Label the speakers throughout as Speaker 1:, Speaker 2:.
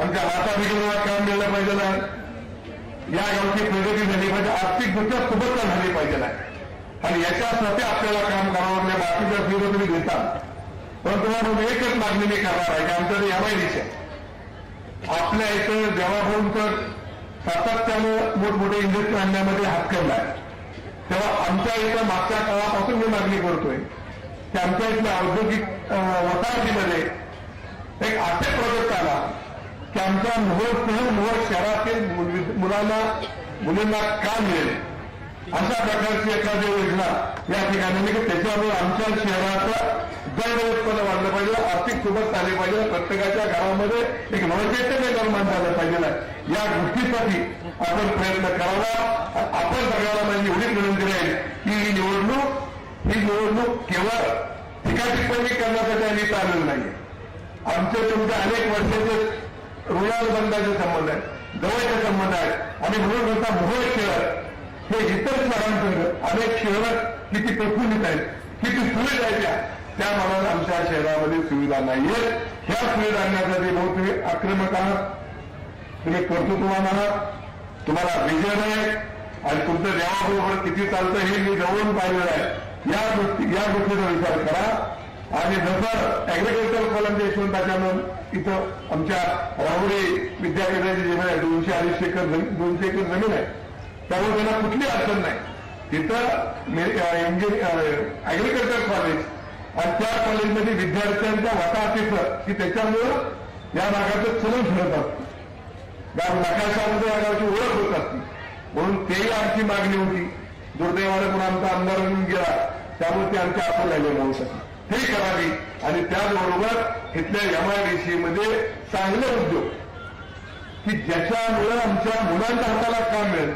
Speaker 1: आमच्या माता भगिनीला काम मिळलं पाहिजे नाही या गावची प्रगती झाली पाहिजे. आर्थिकदृष्ट्या सुबत्ता झाली पाहिजे नाही आणि याच्यासाठी आपल्याला काम करावं म्हणजे बाकीच्या सुविधा तुम्ही घेता पण तुम्हाला म्हणून एकच मागणी मी करणार आहे की आमच्याकडे एमआयडीसी आहे आपल्या इथं जेव्हा तर सातत्यानं मोठमोठे इंडस्ट्री आणण्यामध्ये हातकरला आहे तेव्हा आमच्या इथं मागच्या काळापासून मी मागणी करतोय की आमच्या इथल्या औद्योगिक वसाहतीमध्ये एक असे प्रोजेक्ट आला. त्यांचा आमच्या मोहोळसह मोहोळ शहरातील मुलांना मुलींना काम मिळेल? अशा प्रकारची एखादी योजना या ठिकाणी म्हणजे त्याच्यामुळे आमच्या शहराचं दर उत्पन्न वाढलं पाहिजे आर्थिक सोबत आली पाहिजे. प्रत्येकाच्या गावामध्ये एक नवचैतन्य निर्माण झालं पाहिजे. या गोष्टीसाठी आपण प्रयत्न करावा. आपण सगळ्याला माझी एवढीच विनंती राहील की ही निवडणूक ही निवडणूक केवळ ठिकाणी करण्यासाठी आम्ही चाललेलं नाही. आमचे तुमचे अनेक वर्षाचे ऋणाल बंधाचे संबंध आहेत जवळचे संबंध आहेत. आणि म्हणून म्हणता मोहळ शहर हे इतर शहरांसंग अनेक शहरात किती प्रफुल्लित आहेत. किती सुविधा आहेत त्या. त्या मनात आमच्या शहरामध्ये सुविधा नाहीये. ह्या सुविधा आणण्यासाठी भाऊ तुम्ही आक्रमक आहात. तुम्ही कर्तृत्ववान आहात. तुम्हाला विजन आहे. आणि तुमचं देवाबरोबर किती चालतं हे मी जवळून पाहिलेलं आहे. या गोष्टी या गोष्टीचा विचार करा. आणि जसं ऍग्रिकल्चर कॉलेज म्हणून इथं आमच्या राहुरी विद्यापीठाची जमीन आहे दोनशे अडीचशे एकर दोनशे एकर जमीन आहे त्यामुळे त्यांना कुठली अडचण नाही. तिथं ऍग्रिकल्चर कॉलेज आणि त्या कॉलेजमध्ये विद्यार्थ्यांच्या वसाहतीचं की त्याच्यामुळं या भागाचं चलन फिरत असतं. त्या नकाशामध्ये या गावची ओळख होत असते. म्हणून तेही आमची मागणी होती. दुर्दैवाने पण आमचा आमदार होऊन गेला. त्यामुळे ते आमच्या आपण राहिले शकतात हे करावी आणि त्याचबरोबर इथल्या एमआयडीसी मध्ये चांगले उद्योग. की ज्याच्यामुळे आमच्या मुलांच्या हाताला काम मिळेल.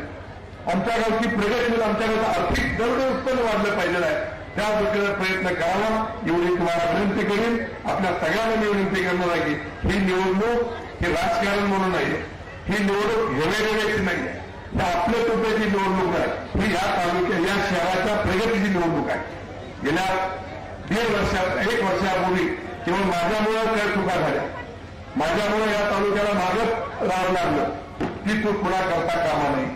Speaker 1: आमच्या गावची प्रगती होईल आमच्या गावचं आर्थिक दरड उत्पन्न वाढलं पाहिजे आहे. त्या दृष्टीने प्रयत्न करावा. एवढी तुम्हाला विनंती करीन. आपल्या सगळ्यांना मी विनंती करणार आहे की ही निवडणूक हे राजकारण म्हणून नाही ही निवडणूक हेवेरेची नाही आहे. ही आपल्या तुमच्याची निवडणूक आहे. ही या तालुक्या या शहराच्या प्रगतीची निवडणूक आहे. गेल्या दीड वर्षात एक वर्षापूर्वी केवळ माझ्यामुळं त्या चुका झाल्या माझ्यामुळं या तालुक्याला मागत राहावं लागलं. ती चूक पुन्हा करता कामा नये.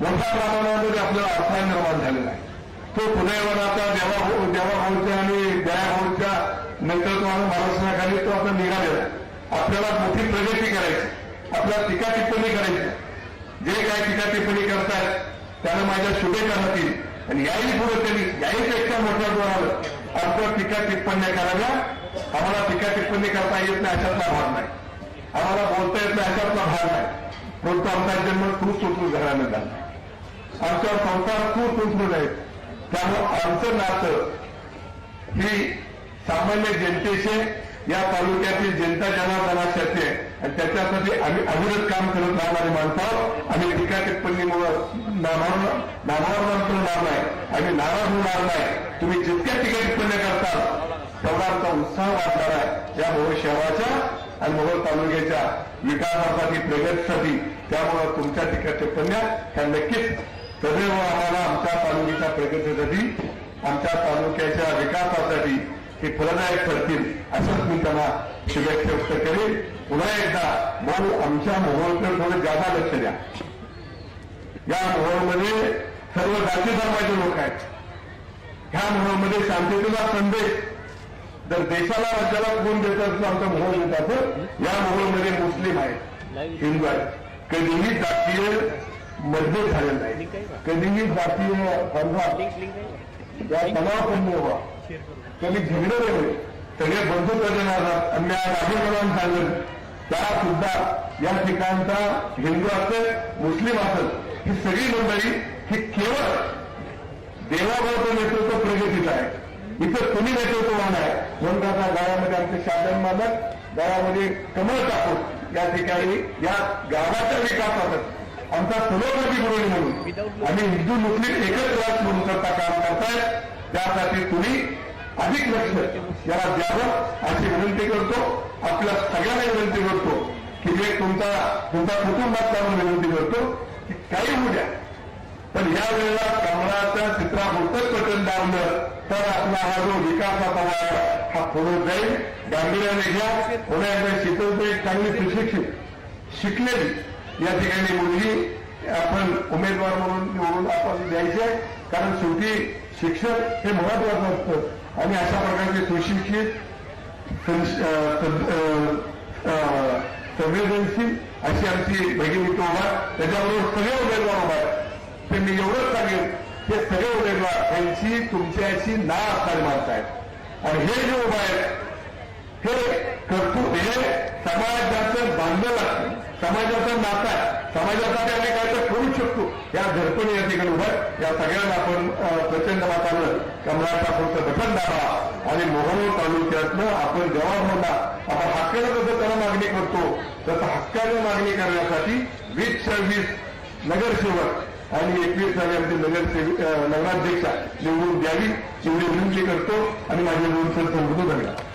Speaker 1: मोठ्या प्रमाणामध्ये आपल्याला अडथळा निर्माण झालेला आहे तो पुनर्वनाचा देवा देवाभाऊच्या हो, आणि दयाभाऊच्या नेतृत्वानं महाराष्ट्राखाली तो आता निघालेला आहे. आपल्याला मोठी प्रगती करायची. आपल्याला टीका टिप्पणी करायची. जे काय टीका टिप्पणी करतायत त्यांना माझ्या शुभेच्छा होतील. आणि याही पुढे त्यांनी याही पेक्षा मोठ्या जोरावर आमच्या टीका टिप्पण्या कराव्या आम्हाला टीका टिप्पणी करता येत नाही अशातला भाग नाही. आम्हाला बोलता येत नाही अशातला भाग नाही. परंतु आमचा जन्म खूप सुटून घराने झाला आमच्या संसार खूप सुटून आहेत त्यामुळं आमचं नातं ही सामान्य जनतेचे या तालुक्यातील जनता जनार्दनासाठी आहे. आणि त्याच्यासाठी आम्ही अविरत काम करत राहणारे माणसं आहोत आम्ही टीका टिप्पणीमुळं नामावर नामावर होणार नाही. आम्ही नाराज होणार नाही. तुम्ही जितक्या टीका टिप्पण्या करता तेवढा आमचा उत्साह वाढणार आहे. या मोहोळ शहराच्या आणि मोहोळ तालुक्याच्या विकासासाठी प्रगतीसाठी त्यामुळं तुमच्या टीका टिप्पण्या ह्या नक्कीच सदैव आम्हाला आमच्या तालुक्याच्या प्रगतीसाठी आमच्या तालुक्याच्या विकासासाठी हे फलदायक ठरतील असंच मी त्यांना शुभेच्छा व्यक्त केली. पुन्हा एकदा मग आमच्या मोहोळकडे थोडं जादा लक्ष द्या. या मोहोळमध्ये सर्व जाती धर्माचे लोक आहेत. ह्या मोहोळमध्ये शांततेचा संदेश. जर देशाला राज्याला कोण देत असलं आमचा मोहोळ देतात या मोहोळमध्ये मुस्लिम आहेत हिंदू आहेत. कधीही जातीय मतभेद झालेला नाही. कधीही जातीय पंजाब या तणावपूर्ण कमी कमी झगडे नाही सगळे बंधू करणार आणि राजकारण झालं. त्या सुद्धा या ठिकाणचा हिंदू असेल मुस्लिम असेल ही सगळी मंडळी ही केवळ देवाबरोबर नेतृत्व प्रगतीचं आहे. इथं कुणी नेतृत्ववान आहे? म्हणून आता गावामध्ये आमचे शासन मालक गावामध्ये कमळ टाकून या ठिकाणी या गावाच्या विकासात आमचा सहभागी म्हणून म्हणून. आणि हिंदू मुस्लिम एकच राज म्हणून करता काम करतायत. त्यासाठी तुम्ही अधिक लक्ष याला द्यावं अशी विनंती करतो. आपल्या सगळ्यांना विनंती करतो की जे तुमचा तुमचा कुटुंबात जाऊन विनंती करतो की काही होऊ द्या. पण या वेळेला कमळाच्या चित्रापुरतंच पटन लावलं तर आपला हा जो विकासाचा वाढ हा पुढे जाईल. गांभीर्याने घ्या. पुन्हा एकदा शीतलते एक चांगली सुशिक्षित शिकलेली. या ठिकाणी मुलगी आपण उमेदवार म्हणून निवडून आपण द्यायचे कारण शेवटी शिक्षण हे महत्वाचं असतं. आणि अशा प्रकारचे सुशिक्षित संवेदनशील अशी आमची भगिनी तो उभा त्याच्याबरोबर सगळे उमेदवार उभा आहेत. ते मी एवढंच सांगेन ते सगळे उमेदवार त्यांची तुमच्याशी ना असणारी माणसं आहेत आणि हे जे उभा आहेत हे कर्तृत्व हे समाजाचं बांधलं लागतं समाजाचं नातं आहे. समाजाचा आम्ही काय तर करू शकतो. या धडपणी या ठिकाणी उभा या सगळ्यांना आपण प्रचंड मतानं कमळाचा फक्त बटन दाबा. आणि मोहनूर तालुक्यातनं आपण जवाब म्हणा आपण हक्कानं जसं त्याला मागणी करतो. तसं हक्काने मागणी करण्यासाठी वीस सर्व्हिस नगरसेवक आणि एकवीस साली आमचे नगरसेवक अं, नगराध्यक्षा निवडून द्यावी एवढी विनंती करतो. आणि माझे दोन सर संबंध धन्यवाद